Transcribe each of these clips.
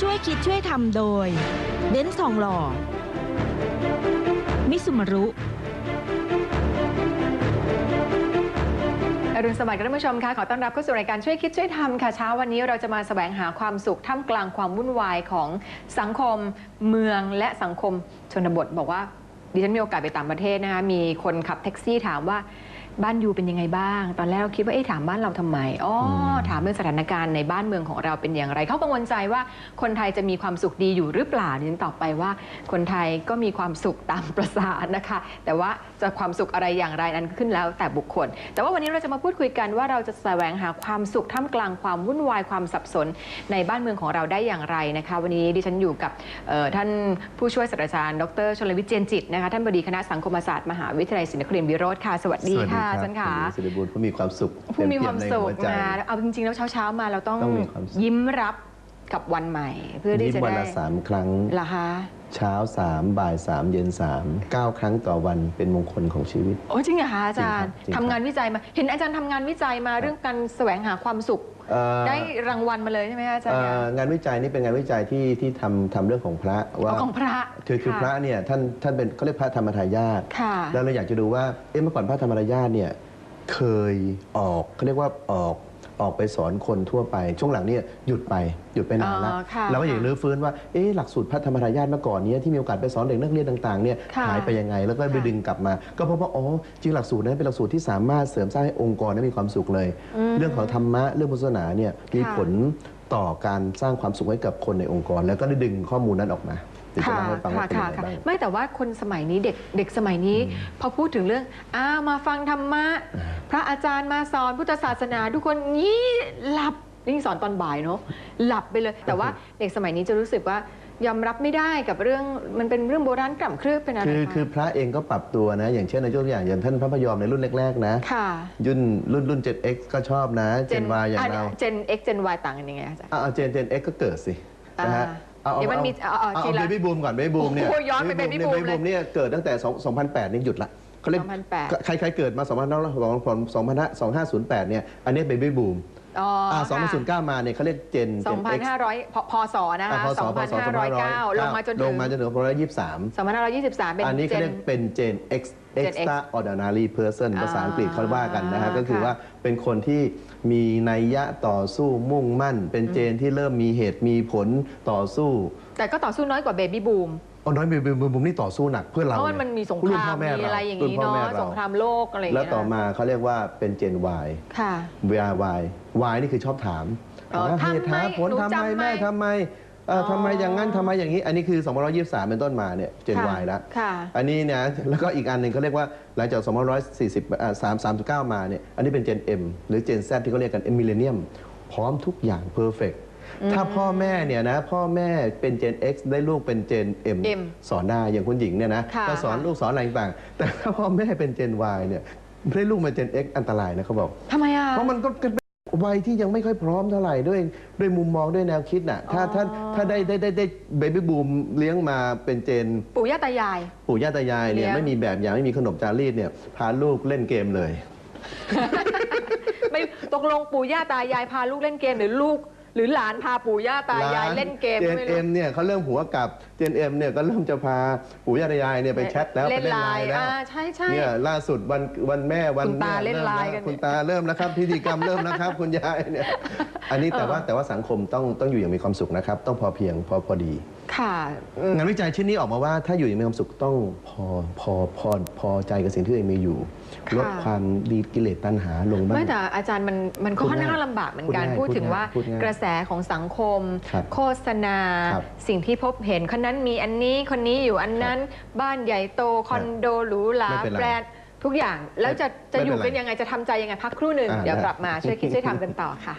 ช่วยคิดช่วยทำโดยเบนทองหล่อ มิสุมารุอรุณสวัสดิ์ค่ะท่านผู้ชมค่ะขอต้อนรับเข้าสู่รายการช่วยคิดช่วยทำค่ะเช้าวันนี้เราจะมาแสวงหาความสุขท่ามกลางความวุ่นวายของสังคมเมืองและสังคมชนบทบอกว่าดิฉันมีโอกาสไปต่างประเทศนะคะมีคนขับแท็กซี่ถามว่า บ้านยูเป็นยังไงบ้าง ตอนแรกเราคิดว่าเอ๊ะถามบ้านเราทำไมอ๋ออถามเรื่องสถานการณ์ในบ้านเมืองของเราเป็นอย่างไร เขากังวลใจว่าคนไทยจะมีความสุขดีอยู่หรือเปล่าดิฉันตอบไปว่า คนไทยก็มีความสุขตามประสานะคะ แต่ว่าจะความสุขอะไรอย่างไรนั้นขึ้นแล้วแต่บุคคล แต่ว่าวันนี้เราจะมาพูดคุยกันว่าเราจะแสวงหาความสุขท่ามกลางความวุ่นวายความสับสนในบ้านเมืองของเราได้อย่างไรนะคะ วันนี้ดิฉันอยู่กับเอ่อท่านผู้ช่วยศาสตราจารย์ ดรชลวิทย์เจนจิตนะคะท่านบดีคณะสังคมศาสตร์มหาวิทยาลัยศรีนครินทร์วิโรธค่ะสวัสดีค่ะอาจารย์ค่ะสิริบูรณ์ผู้มีความสุขผู้มีความสุขเต็เปี่ยมในหัวใจมาเอาจริงๆแล้วเช้าๆมาเราต้องต้องมีความสุขยิ้มรับกับวันใหม่ เพื่อที่ยิ้มจะวันได้ละสามครั้งเหรอคะเช้าสามบ่ายสามเย็นสามเก้าครั้งต่อวันเป็นมงคลของชีวิต โอ้จริงเหรอคะอาจารย์จริงครับจริงครับทำงานวิจัยมา เห็นอาจารย์ทำงานวิจัยมาเรื่องการแสวงหาความสุข เอ่อได้รางวัลมาเลยใช่ไหมคะอาจารย์เอ่คะองานวิจัยนี่เป็นงานวิจัยที่ที่ทำทำเรื่องของพระว่า เอาของพระคือคือพระเนี่ยท่านท่านเป็นเขาเรียกพระธรรมทายาท ค่ะ แล้วเราอยากจะดูว่า เอ๊ะเมื่อก่อนพระธรรมทายาทเนี่ยเคยออกเขาเรียกว่าออก ออกไปสอนคนทั่วไป ช่วงหลังเนี่ยหยุดไปหยุดไปนานแล้วอ๋อค่ะเราก็อยากรื้อฟื้นว่าเอ๊ะหลักสูตรพระธรรมทายาทเมื่อก่อนเนี้ที่มีโอกาสไปสอนเด็กนักเรียนต่างๆเนี่ยค่ะหายไปยังไงแล้วก็ไปค่ะดึงกลับมา ก็พบว่าอ๋อจริงหลักสูตรนั้นเป็นหลักสูตรที่สามารถเสริมสร้างให้องค์กรนั้นมีความสุขเลย อืมเรื่องของธรรมะเรื่องพุทธศาสนาเนี่ยมีค่ะ ผลต่อการสร้างความสุขให้กับคนในองค์กร แล้วก็ได้ดึงข้อมูลนั้นออกมา เดี๋ยวจะค่ะเล่าให้ฟังว่าค่ะเป็นค่ะยังไงค่ะบ้าง ไม่แต่ว่าคนสมัยนี้เด็กเด็กสมัยนี้ พอพูดถึงเรื่องอ้าวมาฟังธรรมะ พระอาจารย์มาสอนพุทธศาสนา ทุกคนยี่หลับนี่สอนตอนบ่ายเนาะหลับไปเลย แต่ว่าเด็กสมัยนี้จะรู้สึกว่ายอมรับไม่ได้กับเรื่องมันเป็นเรื่องโบราณกล่ำเครือบเป็นอะไรคือคะคือพระเองก็ปรับตัวนะ อย่างเช่นในยกตัวอย่างอย่างท่านพระพยอมในรุ่นแรกๆนะค่ะรุ่นรุ่นรุ่น 7x ก็ชอบนะ Gen Y อย่างเรา เจน X เจน Y ต่างกันยังไงอาจารย์อ่าเจนเจน X ก็เกิดสินะฮะอ่า เอาเดี๋ยวมันมีเอาเอาเอาเอาทีละ เบบี้บูมก่อนเบบี้บูมเนี่ยโอ้โหย้อนไป baby boom เบบี้บูมเนี่ยเกิดตั้งแต่2 2008นี่หยุดละเขาเรียก2008 ใครใครเกิดมา2528เนี่ยอันนี้เบบี้บูม อ๋ออ่าค่ะ2009 มาเนี่ยเขาเรียกเจนเจน X 2,500พพศนะคะอ่าพศพศ2,509 ลงมาจนลถึงงมาจนถึง2523 2,523 เป็นอันนี้เจเขานเรียกเป็นเจน X Gen X extraordinary person อ่าภาษาอังกฤษเขาว่ากันนะฮะ ก็คือค่ะว่าเป็นคนที่มีนัยยะต่อสู้มุ่งมั่น เป็นเจนที่เริ่มมีเหตุมีผลต่อสู้ แต่ก็ต่อสู้น้อยกว่าเบบี้บูม เอาน้อยเบบีบูมนี่ต่อสู้หนักเพื่อเราเพราะมันมันมีสงครุ่รามพ่แมีอะไรอย่างรุ่นี้พ่เนาะแม่สงครามโลกอะไรอย่างแล้วเงี้ยต่อมาเขาเรียกว่าเป็นเจน Y ค่ะ Y Y Y นี่คือชอบถามเออหาเหตุทำไมหาผลหนูทำไมจำไหมแม่ทำไมเอ่อออทำไมอย่างนั้นทำไมอย่างนี้ อันนี้คือ 2523 เป็นต้นมาเนี่ยเจนค่ะ Y แล้วค่ะอันนี้เนี่ยแล้วก็อีกอันหนึ่งเขาเรียกว่าหลังจาก2540อ่า3 39 มาเนี่ยอันนี้เป็น Gen M หรือ Gen Z ที่เขาเรียกกันมิเลเนียมพร้อมทุกอย่าง perfect ถ้าพ่อแม่เนี่ยนะพ่อแม่เป็น Gen X ได้ลูกเป็น Gen M, M สอนได้อย่างคุณหญิงเนี่ยนะค่ะก็สอนค่ะลูกสอนอะไรต่างๆแต่ถ้าพ่อแม่เป็น Gen Y เนี่ยได้ลูกมา Gen X อันตรายนะเขาบอก ทำไมอะ เพราะมันก็เป็นวัยที่ยังไม่ค่อยพร้อมเท่าไหร่ด้วยด้วยมุมมองด้วยแนวคิดน่ะถ้าถ้าถ้าได้ได้ได้ได้เบบี้บูมเลี้ยงมาเป็นเจน ปู่ย่าตายาย ปู่ย่าตายายเนี่ยเลี้ยง ไม่มีแบบอย่างไม่มีขนมจารีตเนี่ยพาลูกเล่นเกมเลย ไม่ตกลงปู่ย่าตายายพาลูกเล่นเกมหรือลูก หรือหลานพาปู่ย่าตายายเล่นเกมเจนไม่เอ็รู้ มเนี่ยเขาเริ่มหัวกลับเจนเอ็มเนี่ยก็เริ่มจะพาปู่ย่าตายายเนี่ยไปแชทแล้วเล่ไปนเล่นไลไลน์น์แล้วอ่าใช่ใช่ เนี่ยล่าสุดวันวันแม่วันคุณตาแม่เล่นริ่มไลน์แวกันคุณตาเริ่มแล้วครับ พิธีกรรมเริ่มแล้วครับ คุณยายเนี่ยอันนี้แต่ว่าแต่ว่าสังคมต้องต้องอยู่อย่างมีความสุขนะครับ ต้องพอเพียงพอพอดี ค่ะอืม งานวิจัยชิ้นนี้ออกมาว่าถ้าอยู่อย่างมีความสุขต้องพอพอพอพอใจกับสิ่งที่ตัวเองมีอยู่ ค่ะ ลดความดีกิเลสตัณหาลงบ้าง ไม่แต่อาจารย์มันมันก็พูดค่อนข้างง่ายลำบากเหมือนกัน พูดง่ายพูดถึงว่าพูดง่ายกระแสของสังคม ครับโฆษณา ครับสิ่งที่พบเห็นคนนั้นมีอันนี้คนนี้อยู่อันนั้น บ้านใหญ่โตคอนโดหรูหราไม่เป็นไรแบรนด์ทุกอย่างแล้วจะไม่จะอยู่ไม่เป็นไรกันยังไงจะทำใจยังไงพักครู่หนึ่งอ่าเดี๋ยวได้ กลับมาช่วยคิดช่วยทำกันต่อค่ะ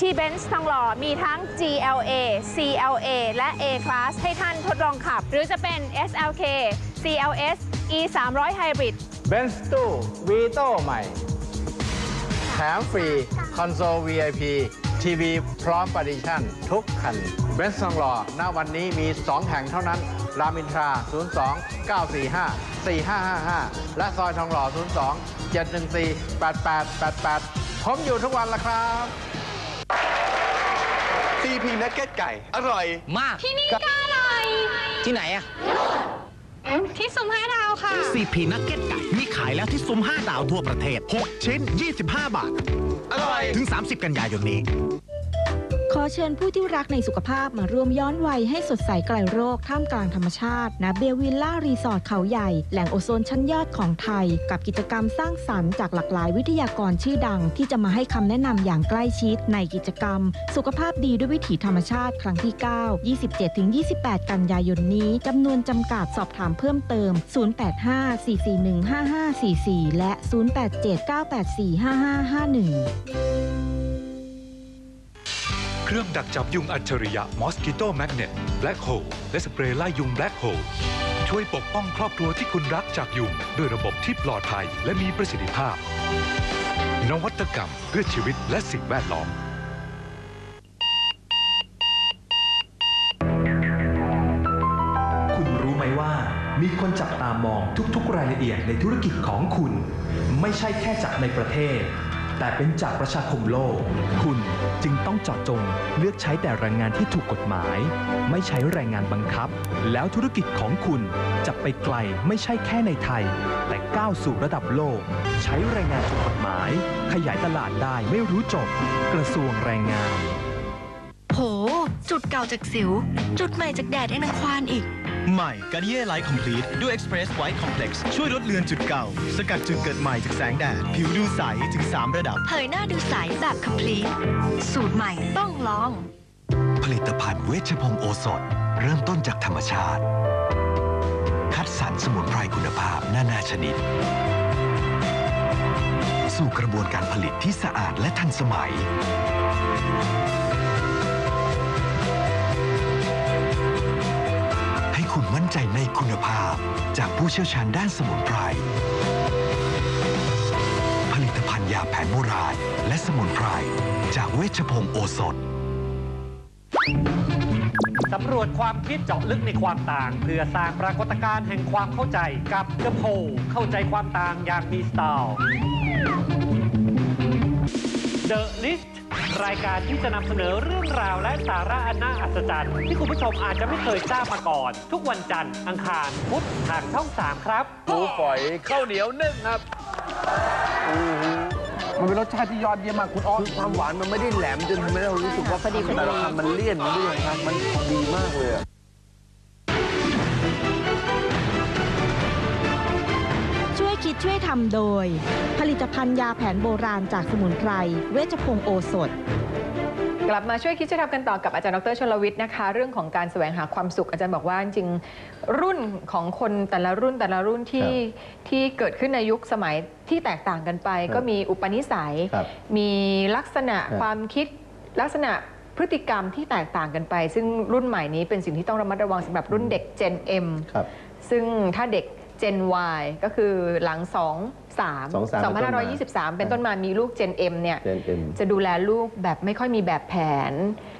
ที่เบนซ์ทองหล่อมีทั้ง GLA CLA และ A Class ให้ท่านทดลองขับ หรือจะเป็น SLK CLS E 3 0 0 Hybrid เบนซ์ตู้วีโต้ใหม่ แถมฟรี คอนโซล VIP T ทีวีพร้อมปฏิชั่น ทุกคัน เบนซ์ทองหล่อณวันนี้มี 2 แห่งเท่านั้น รามอินทรา 02 945 4555 และซอยทองหล่อ 02 714 8888 ผมอยู่ทุกวันละครับ ซีพีนักเก็ตไก่ อร่อย มาก ที่นี่ก็อร่อยที่ไหนอะที่ซุ้มห้าดาวค่ะ ซีพีนักเก็ตไก่มีขายแล้วที่ซุ้ม5ดาวทั่วประเทศ 6 ชิ้น 25 บาท อร่อย ถึง 30 กันยายนนี้ ขอเชิญผู้ที่รักในสุขภาพมาร่วมย้อนวัยให้สดใสไกลโรคท่ามกลางธรรมชาติณเบลวิลล่ารีสอร์ทเขาใหญ่ แหล่งโอโซนชั้นยอดของไทย กับกิจกรรมสร้างสรรค์จากหลากหลายวิทยากรชื่อดัง ที่จะมาให้คำแนะนำอย่างใกล้ชิดในกิจกรรม สุขภาพดีด้วยวิถีธรรมชาติครั้งที่ 9 27-28 กันยายนนี้จำนวนจำกัดสอบถามเพิ่มเติม 085-441-5544 และ 087-984-5551เค รื่องดักจับยุงอัจฉริยะ Mosquito Magnet Black Hole และสเปรย์ไล่ยุง Black Hole ช่วยปกป้องครอบครัวที่คุณรักจากยุง ด้วยระบบที่ปลอดภัยและมีประสิทธิภาพ นวัตกรรมเพื่อชีวิตและสิ่งแวดล้อม คุณรู้ไหมว่า มีคนจับตามองทุกๆ รายละเอียดในธุรกิจของคุณ ไม่ใช่แค่จากในประเทศ แต่เป็นจากประชาคมโลก คุณจึงต้องเจาะจงเลือกใช้แต่แรงงานที่ถูกกฎหมาย ไม่ใช้แรงงานบังคับ แล้วธุรกิจของคุณจะไปไกลไม่ใช่แค่ในไทย แต่ก้าวสู่ระดับโลก ใช้แรงงานถูกกฎหมาย ขยายตลาดได้ไม่รู้จบ กระทรวงแรงงาน โห จุดเก่าจากสิว จุดใหม่จากแดดไอ้นางควานอีก ใหม่การ i เย่ไลท์คอมพลีทด้วย Express White Complex ช่วยลดเลือนจุดเก่า สกัดจุดเกิดใหม่จากแสงแดด ผิวดูใสถึง 3 ระดับ เผยหน้าดูใสแบบ complete สูตรใหม่ต้องลอง ผลิตภัณฑ์เวชพงศ์โอสถ เริ่มต้นจากธรรมชาติ คัดสรรสมุนไพรคุณภาพนานาชนิด สู่กระบวนการผลิตที่สะอาดและทันสมัย จากผู้เชี่ยวชาญด้านสมุนไพร ผลิตภัณฑ์ยาแผนโบราณและสมุนไพร จากเวชพงศ์โอสถสำรวจความคิดเจาะลึกในความต่าง เพื่อสร้างปรากฏการณ์แห่งความเข้าใจกับ The p o l เข้าใจความต่างอย่างมีสไตล์ The List รายการที่จะนำเสนอเรื่องราวและสาระอันน่าอัศจรรย์ ที่คุณผู้ชมอาจจะไม่เคยทราบมาก่อน ทุกวันจันทร์อังคารพุธทางช่อง 3 ครับหมูฝอยข้าวเหนียวนึ่งครับมันเป็นรสชาติที่ยอดเยี่ยมมากคุณอ้อคือความหวานมันไม่ได้แหลมจนทำให้เรารู้สึกว่าพอดีพอดีมันเลี่ยนมันเลี่ยนครับมันพอดีมากเลย ช่วยคิดช่วยทำโดย ผลิตภัณฑ์ยาแผนโบราณจากสมุนไพร เวชพงศ์โอสถ กลับมาช่วยคิดช่วยทำกันต่อกับอาจารย์ดรชลวิทย์นะคะ เรื่องของการแสวงหาความสุขอาจารย์บอกว่าจริงๆรุ่นของคนแต่ละรุ่นแต่ละรุ่นที่ที่เกิดขึ้นในยุคสมัยที่แตกต่างกันไปครับก็มีอุปนิสัยครับมีลักษณะครับความคิดลักษณะพฤติกรรมที่แตกต่างกันไป ซึ่งรุ่นใหม่นี้เป็นสิ่งที่ต้องระมัดระวังสำหรับรุ่นเด็ก Gen M ครับซึ่งถ้าเด็ก Gen Y ก็คือหลัง2 3 23 2523 เป็นต้นมามีลูก Gen M เนี่ย Gen M จะดูแลลูกแบบไม่ค่อยมีแบบแผน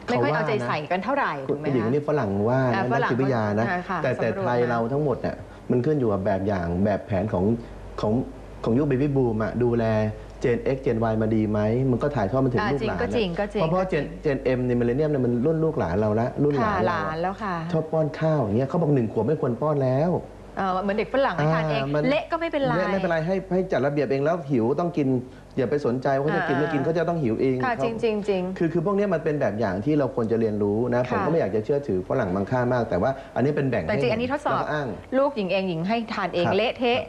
ไม่ค่อยเขาว่าเอาใจใส่กันเท่าไหร่ถูกไหมผู้หญิงคะนี่ฝรั่งว่าอ่านะฝนักรั่งจิตวิทยานะอ่าค่ะแต่แต่สำรวจไทยมาเราทั้งหมดเนี่ยมันขึ้นอยู่กับแบบอย่างแบบแผนของของของยุคเบบี้บูมอะดูแลเจน X เจน Y มาดีไหม มันก็ถ่ายทอดมาถึงอ่าลูกจริงหลานก็จริงอะก็จริงเพราะเพราะเจนเจน M ในมิเลเนียมเนี่ยมันรุ่นลูกหลานเราละรุ่นหค่ะลานหเราลานแล้วค่ะชอบป้อนข้าวอย่างเงี้ยเขาบอกหนึ่งขวบไม่ควรป้อนแล้ว เอ่อเหมือนเด็กฝรั่งให้ทานเอง มันเละก็ไม่เป็นไรเละไม่เป็นไรให้ให้จัดระเบียบเองแล้วหิวต้องกินอย่าไปสนใจว่าเขาจะกินอ่าไม่กินเขาจะต้องหิวเองค่ะ เขา จริงจริงจริง คือคือพวกเนี้ยมันเป็นแบบอย่างที่เราควรจะเรียนรู้นะ ผมค่ะก็ไม่อยากจะเชื่อถือฝรั่งบางค่ามาก แต่ว่าอันนี้เป็นแบ่งแต่จริงอันนี้ทดสอบ แล้วก็อ้าง ลูกหญิงเองหญิงให้ทานเองครับ เละเทะ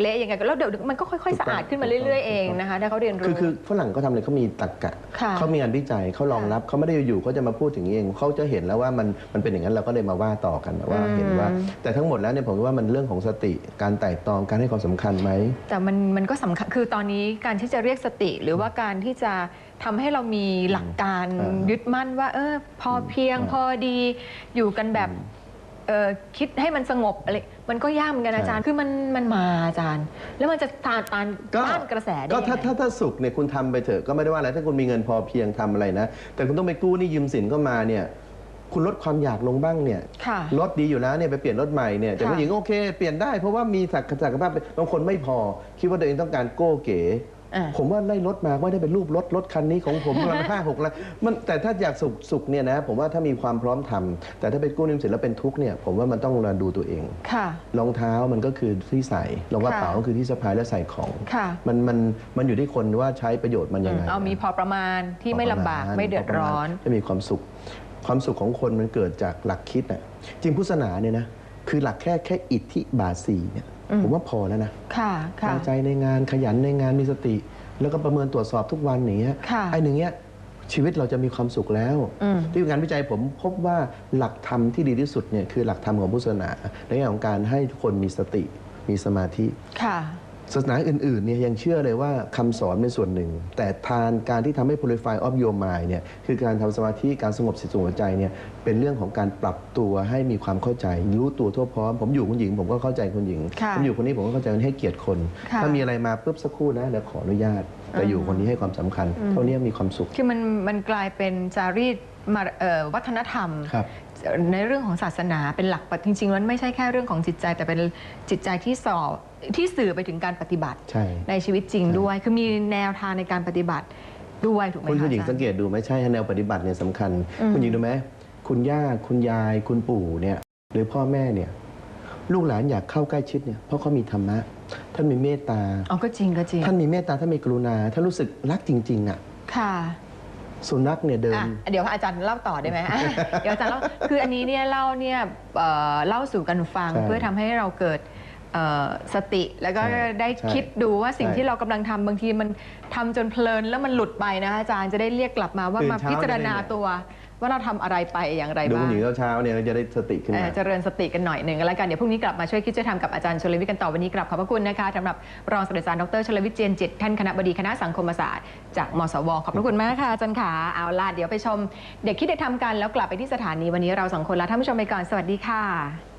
เละยังไงก็แล้วเดี๋ยวมันก็ค่อยๆ สะอาดขึ้นมาเรื่อยๆเองนะคะถ้าเขาเรียนรู้ คือคือฝรั่งเขาทำอะไรเขามีตรรกะค่ะเขามีงานวิจัยเขารองรับเขาไม่ได้อยู่ๆเขาจะมาพูดถึงเองเขาจะเห็นแล้วว่ามันมันเป็นอย่างนั้นเราก็เลยมาว่าต่อกันว่าอืมเห็นว่า แต่ทั้งหมดแล้วเนี่ยผมว่ามันเรื่องของสติการไต่ตรองการให้ความสำคัญไหม แต่มันมันก็สำคัญคือตอนนี้การที่จะเรียกสติ หรือว่าการที่จะทำให้เรามีหลักการอ่ายึยึดมั่นว่า เออ พอเพียงอ่า พอดีอยู่กันแบบ เอ่อคิดให้มันสงบอะไรมันก็ยากเหมือนกันอาจารย์คือมันมันมาอาจารย์ แล้วมันจะตานตานก็ต้านกระแสได้ก็ยังถ้าไงถ้าถ้าสุขเนี่ยคุณทำไปเถอะก็ไม่ได้ว่าอะไรถ้าคุณมีเงินพอเพียงทำอะไรนะ แต่คุณต้องไปกู้หนี่ยืมสินก็มาเนี่ยคุณลดความอยากลงบ้างเนี่ยค่ะรถดีอยู่แล้วเนี่ยไปเปลี่ยนรถใหม่เนี่ยแต่ค่ะผู้หญิงโอเค เปลี่ยนได้เพราะว่ามีศักศักยภาพบางคนไม่พอ คิดว่าตัวเองต้องการโก้เก๋อะ ผมว่าไล่รถมาไม่ได้เป็นรูปรถรถคันนี้ของผมราคาหกล้านมันแต่ถ้าอยากสุขสุขเนี่ยนะผมว่าถ้ามีความพร้อมทำแต่ถ้าไปกู้ยืมสินแล้วเป็นทุกข์เนี่ยผมว่ามันต้องมาดูตัวเองค่ะรองเท้ามันก็คือที่ใส่รองกระเป๋าค่ะก็คือที่สะพายและใส่ของค่ะมันมันมันอยู่ที่คนว่าใช้ประโยชน์มันยังไงเอามีพอประมาณที่ไม่ลำบากพประณไม่เดือดร้อนจะมีความสุข ความสุขของคนมันเกิดจากหลักคิดอะจริงพุทธศาสนาเนี่ยนะคือหลักแค่แค่อิทธิบาสีเนี่ยอืม ผมว่าพอแล้วนะค่ะค่ะตั้งใจในงานขยันในงานมีสติ แล้วก็ประเมินตรวจสอบทุกวันอย่างเงี้ยค่ะไอ้หนึ่งเงี้ยชีวิตเราจะมีความสุขแล้วอืมที่งานวิจัยผมพบว่าหลักธรรมที่ดีที่สุดเนี่ยคือหลักธรรมของพุทธศาสนาในแง่ของการให้ทุกคนมีสติมีสมาธิค่ะ ศาสนาอื่นๆเนี่ยยังเชื่อเลยว่าคำสอนเป็นส่วนหนึ่ง แต่ทานการที่ทำให้ purify of your mind เนี่ยคือการทำสมาธิการสงบสิตสงบใจเนี่ยเป็นเรื่องของการปรับตัวให้มีความเข้าใจ รู้ตัวทั่วพร้อม ผมอยู่คุณหญิง ผมก็เข้าใจคุณหญิงค่ะผมอยู่คนนี้ผมก็เข้าใจคนนี้ให้เกียรติคนค่ะถ้ามีอะไรมาปุ๊บสักครู่นะเดี๋ยวขออนุญาตแต่อยู่คนนี้ให้ความสำคัญอืมเท่านี้มีความสุข คือมันมันกลายเป็นจารีตมาเอ่อวัฒนธรรมครับ ในเรื่องของศาสนาเป็นหลักปฏิจริงๆมันไม่ใช่แค่เรื่องของจิตใจ แต่เป็นจิตใจที่สอบที่สื่อไปถึงการปฏิบัติใช่ ในชีวิตจริงด้วย คือมีแนวทางในการปฏิบัติด้วยถูกไหมคุณคะคุณหญิงอาจารสังย์เกตดูไหมใช่แนวปฏิบัติเนี่ยสำคัญ อืม คุณหญิงดูไหมคุณย่าคุณยาย คุณปู่เนี่ยหรือพ่อแม่เนี่ยลูกหลานอยากเข้าใกล้ชิดเนี่ยเพราะเขามีธรรมะ ท่านมีเมตตา อ๋อก็จริงก็จริงท่านมีเมตตาท่านมีกรุณาท่านรู้สึกรักจริงๆอะค่ะ สุนัขเนี่ยเดินอะเดี๋ยวอาจารย์เล่าต่อได้ไหมอะเดี๋ยวอาจารย์เล่าคืออันนี้เนี่ยเล่าเนี่ยเอ่อเล่าสู่กันฟังใช่เพื่อทำให้เราเกิดเอ่อสติแล้วก็ใช่ได้ใช่คิดดูว่าสิ่งใช่ที่เรากำลังทำบางทีมันทำจนเพลินแล้วมันหลุดไปนะอาจารย์จะได้เรียกกลับมาว่าตื่นมาเช้าพิจารณาจะได้เนี่ย ตัว ว่าเราทำอะไรไปอย่างไรดูบ้าคุงณหญิงเช้าๆเนี่ยเราจะได้สติขึ้นเอ่มาอเจริญสติกันหน่อยหนึ่งแล้วกัน เดี๋ยวพรุ่งนี้กลับมาช่วยคิดช่วยทำกับอาจารย์ชลวิทย์กันต่อวันนี้กลับขอบพระคุณนะคะสำหรับรองศาสตราจารย์ดรชลวิทย์เจียนจิตท่านคณะบดีคณะสังคมศาสตร์จากมสวขอบพระคุณมากค่ะอาจารย์ขาเอาล่ะเดี๋ยวไปชม เด็กคิดเด็กทำกันแล้วกลับไปที่สถานีวันนี้เราสองคนลาท่านผู้ชมไปก่อนสวัสดีค่ะ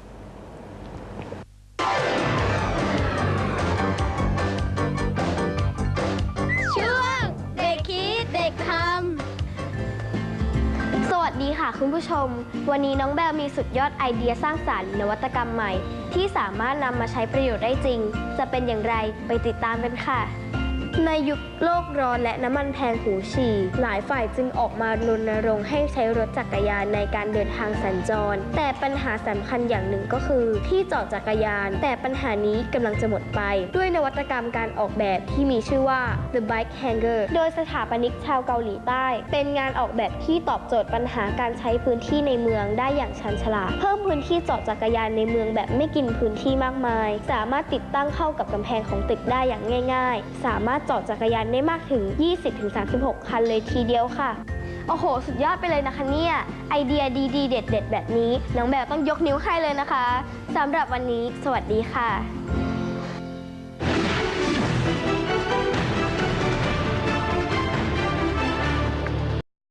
ดีค่ะคุณผู้ชม วันนี้น้องแบลมีสุดยอดไอเดียสร้างสารรค์นวัตกรรมใหม่ ที่สามารถนำมาใช้ประโยชน์ได้จริง จะเป็นอย่างไรไปติดตามกันค่ะ ในยุคโลกร้อนและน้ำมันแพงหูฉี่ หลายฝ่ายจึงออกมารณรงค์ให้ใช้รถจักรยานในการเดินทางสัญจร แต่ปัญหาสำคัญอย่างหนึ่งก็คือ ที่จอดจักรยาน แต่ปัญหานี้กำลังจะหมดไป ด้วยนวัตกรรมการออกแบบที่มีชื่อว่า The Bike Hanger โดยสถาปนิกชาวเกาหลีใต้ เป็นงานออกแบบที่ตอบโจทย์ปัญหาการใช้พื้นที่ในเมืองได้อย่างชันฉลาด เพิ่มพื้นที่จอดจักรยานในเมืองแบบไม่กินพื้นที่มากมาย สามารถติดตั้งเข้ากับกำแพงของตึกได้อย่างง่าย ๆ สามารถจอดจักรยานได้มากถึง 20-36 คันเลยทีเดียวค่ะ โอ้โห สุดยอดไปเลยนะคะเนี่ย ไอเดียดีๆ เด็ด ๆ แบบนี้ น้องแบลต้องยกนิ้วให้เลยนะคะสำหรับวันนี้ สวัสดีค่ะ